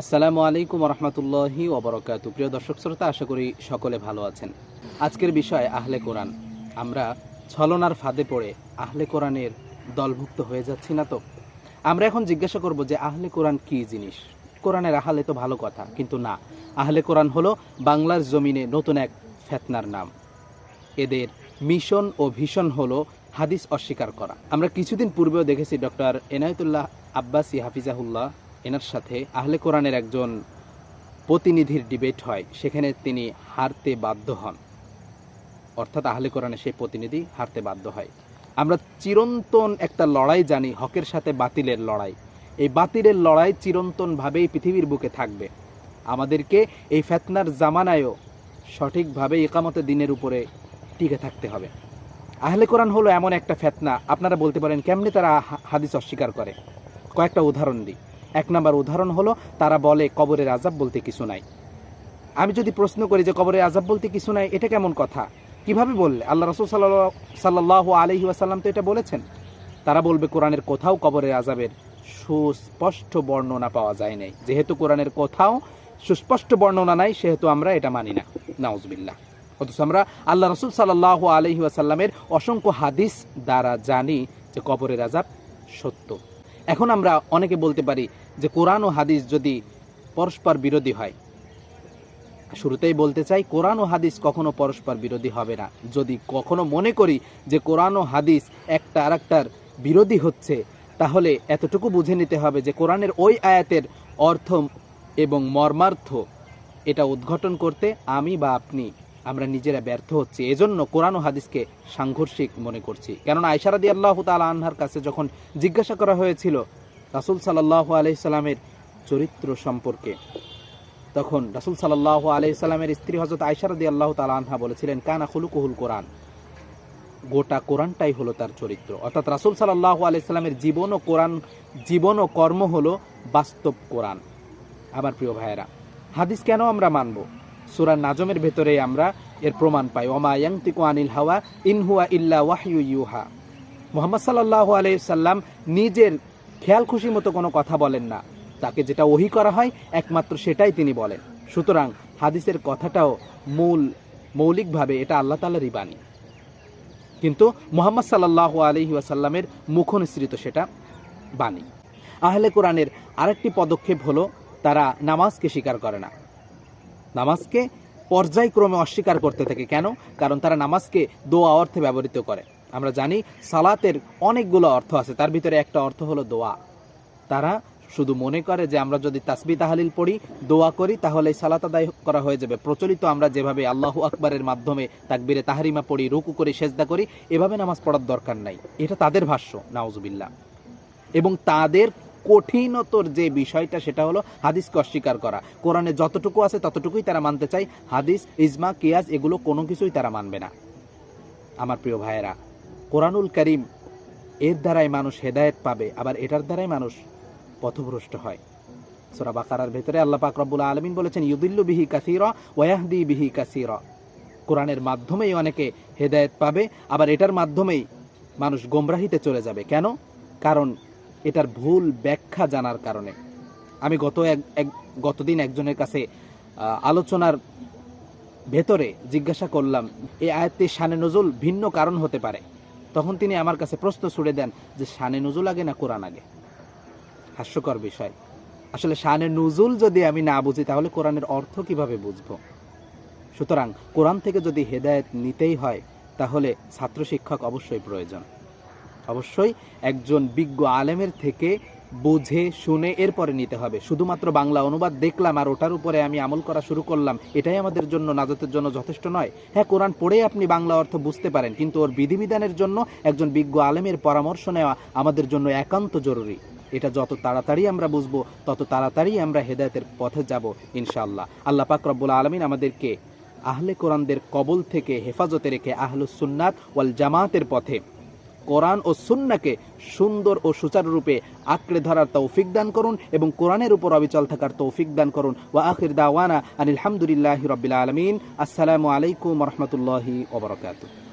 আসসালামু আলাইকুম রহমতুল্লাহি ওবরকাত। প্রিয় দর্শক শ্রোতা, আশা করি সকলে ভালো আছেন। আজকের বিষয় আহলে কোরআন। আমরা ছলনার ফাঁদে পড়ে আহলে কোরআনের দলভুক্ত হয়ে যাচ্ছি না তো? আমরা এখন জিজ্ঞাসা করব যে আহলে কোরআন কি জিনিস? কোরআনের আহলে তো ভালো কথা, কিন্তু না। আহলে কোরআন হলো বাংলার জমিনে নতুন এক ফেতনার নাম। এদের মিশন ও ভীষণ হলো হাদিস অস্বীকার করা। আমরা কিছুদিন পূর্বেও দেখেছি ডক্টর এনায়তুল্লাহ আব্বাসী হাফিজাহুল্লাহ এনার সাথে আহলে কোরআনের একজন প্রতিনিধির ডিবেট হয়, সেখানে তিনি হারতে বাধ্য হন। অর্থাৎ আহলে কোরআনে সেই প্রতিনিধি হারতে বাধ্য হয়। আমরা চিরন্তন একটা লড়াই জানি, হকের সাথে বাতিলের লড়াই। এই বাতিলের লড়াই চিরন্তনভাবেই পৃথিবীর বুকে থাকবে। আমাদেরকে এই ফেতনার জামানায়ও সঠিকভাবে একামতে দিনের উপরে টিকে থাকতে হবে। আহলে কোরআন হলো এমন একটা ফেতনা, আপনারা বলতে পারেন কেমনে তারা হাদিস অস্বীকার করে। কয়েকটা উদাহরণ দিই। এক নাম্বার উদাহরণ হলো, তারা বলে, কবরের আজাব বলতে কিছু নাই। আমি যদি প্রশ্ন করি যে, কবরের আজাব বলতে কিছু নাই, এটা কেমন কথা? কীভাবে বললে? আল্লাহ রসুল সাল্লাহ সাল্লাহ আলহি আসাল্লাম তো এটা বলেছেন। তারা বলবে, কোরআনের কোথাও কবরের আজাবের সুস্পষ্ট বর্ণনা পাওয়া যায় নাই। যেহেতু কোরআনের কোথাও সুস্পষ্ট বর্ণনা নাই, সেহেতু আমরা এটা মানি না। নাউজবিল্লাহ। অথচ আমরা আল্লাহ রসুল সাল্লাহ আলহি আসাল্লামের অসংখ্য হাদিস দ্বারা জানি যে কবরের আজাব সত্য। এখন আমরা অনেকে বলতে পারি যে কোরআন ও হাদিস যদি পরস্পর বিরোধী হয়, শুরুতেই বলতে চাই কোরআন ও হাদিস কখনো পরস্পর বিরোধী হবে না। যদি কখনো মনে করি যে কোরআন ও হাদিস একটা আরেকটার বিরোধী হচ্ছে, তাহলে এতটুকু বুঝে নিতে হবে যে কোরআনের ওই আয়াতের অর্থ এবং মর্মার্থ এটা উদ্ঘাটন করতে আমি বা আপনি আমরা নিজেরা ব্যর্থ হচ্ছি। এজন্য কোরআন ও হাদিসকে সাংঘর্ষিক মনে করছি। কেননা আয়সারাদি আল্লাহ তালা আনহার কাছে যখন জিজ্ঞাসা করা হয়েছিল রাসুল সাল্লাহ আলাইসাল্লামের চরিত্র সম্পর্কে, তখন রাসুল সাল্লাহ আলাইসাল্লামের স্ত্রী হজরত আয়সারাদি আল্লাহ তালা আনহা বলেছিলেন, কানা খুলুকুহুল কোরআন। গোটা কোরআনটাই হলো তার চরিত্র। অর্থাৎ রাসুল সাল্লাহ আলাইসাল্লামের জীবন ও কোরআন, জীবন ও কর্ম হলো বাস্তব কোরআন। আমার প্রিয় ভাইয়েরা, হাদিস কেন আমরা মানব? সুরার নাজমের ভেতরে আমরা এর প্রমাণ পাই। ওমা ইয়াংতিকু আনিল হাওয়া ইনহুয়া ইল্লা ওয়াহিউ ইউহা। মোহাম্মদ সাল্লাহ আলাইসাল্লাম নিজের খেয়াল খুশি মতো কোনো কথা বলেন না। তাকে যেটা ওহি করা হয়, একমাত্র সেটাই তিনি বলেন। সুতরাং হাদিসের কথাটাও মূল, মৌলিকভাবে এটা আল্লাহ তালারই বাণী কিন্তু মোহাম্মদ সাল্লাহ আলহি ওয়াসাল্লামের মুখনিসৃত সেটা বাণী। আহলে কোরআনের আরেকটি পদক্ষেপ হলো, তারা নামাজকে স্বীকার করে না। নামাজকে পর্যায়ক্রমে অস্বীকার করতে থাকে। কেন? কারণ তারা নামাজকে দোয়া অর্থে ব্যবহৃত করে। আমরা জানি সালাতের অনেকগুলো অর্থ আছে। তার ভিতরে একটা অর্থ হলো দোয়া। তারা শুধু মনে করে যে আমরা যদি তাসবি তাহালিল পড়ি, দোয়া করি, তাহলে সালাত আদায় করা হয়ে যাবে। প্রচলিত আমরা যেভাবে আল্লাহু আকবরের মাধ্যমে তাকবিরে তাহারিমা পড়ি, রুকু করি, সেজদা করি, এভাবে নামাজ পড়ার দরকার নাই। এটা তাদের ভাষ্য, নাউজুবিল্লাহ। এবং তাদের কঠিনতর যে বিষয়টা, সেটা হলো হাদিসকে অস্বীকার করা। কোরআনে যতটুকু আছে ততটুকুই তারা মানতে চায়। হাদিস, ইজমা কিয়াজ এগুলো কোনো কিছুই তারা মানবে না। আমার প্রিয় ভাইয়েরা, কোরআনুল করিম এর দ্বারাই মানুষ হেদায়েত পাবে, আবার এটার দ্বারাই মানুষ পথভ্রষ্ট হয়। সোরা বাকারার ভেতরে আল্লাহ পাক আলমিন বলেছেন, ইউদিল্লু বিহি কাসিরা ওয়াহদি বিহি কাসিরা। কোরআনের মাধ্যমেই অনেকে হেদায়েত পাবে, আবার এটার মাধ্যমেই মানুষ গোমরাহিতে চলে যাবে। কেন? কারণ এটার ভুল ব্যাখ্যা জানার কারণে। আমি গত এক এক, গতদিন একজনের কাছে আলোচনার ভেতরে জিজ্ঞাসা করলাম এই আয়াতটির শানে নজুল ভিন্ন কারণ হতে পারে? তখন তিনি আমার কাছে প্রশ্ন ছুড়ে দেন যে, শানে নজুল আগে না কোরআন আগে? হাস্যকর বিষয়। আসলে শানে নজুল যদি আমি না বুঝি, তাহলে কোরআনের অর্থ কীভাবে বুঝব? সুতরাং কোরআন থেকে যদি হেদায়েত নিতেই হয়, তাহলে ছাত্র শিক্ষক অবশ্যই প্রয়োজন। অবশ্যই একজন বিজ্ঞ আলেমের থেকে বুঝে, শুনে এরপরে নিতে হবে। শুধুমাত্র বাংলা অনুবাদ দেখলাম আর ওটার উপরে আমি আমল করা শুরু করলাম, এটাই আমাদের জন্য নাজাতের জন্য যথেষ্ট নয়। হ্যাঁ কোরআন পড়ে আপনি বাংলা অর্থ বুঝতে পারেন, কিন্তু ওর বিধিবিধানের জন্য একজন বিজ্ঞ আলেমের পরামর্শ নেওয়া আমাদের জন্য একান্ত জরুরি। এটা যত তাড়াতাড়ি আমরা বুঝব, তত তাড়াতাড়ি আমরা হেদায়তের পথে যাব, ইনশাআল্লাহ। আল্লাহ পাক রব্বুল আলমিন আমাদেরকে আহলে কোরআনদের কবল থেকে হেফাজতে রেখে আহলুস সুন্নাত ওয়াল জামাতের পথে কোরআন ও সুন্নাকে সুন্দর ও সুচারুরূপে আঁকড়ে ধরার তৌফিক দান করুন এবং কোরআনের উপর অবিচল থাকার তৌফিক দান করুন। ওয়া আখির দাওয়ানা আনিল রবিল আলমিন। আসসালামু আলাইকুম রহমতুল্লাহি ওবরাকাতুহ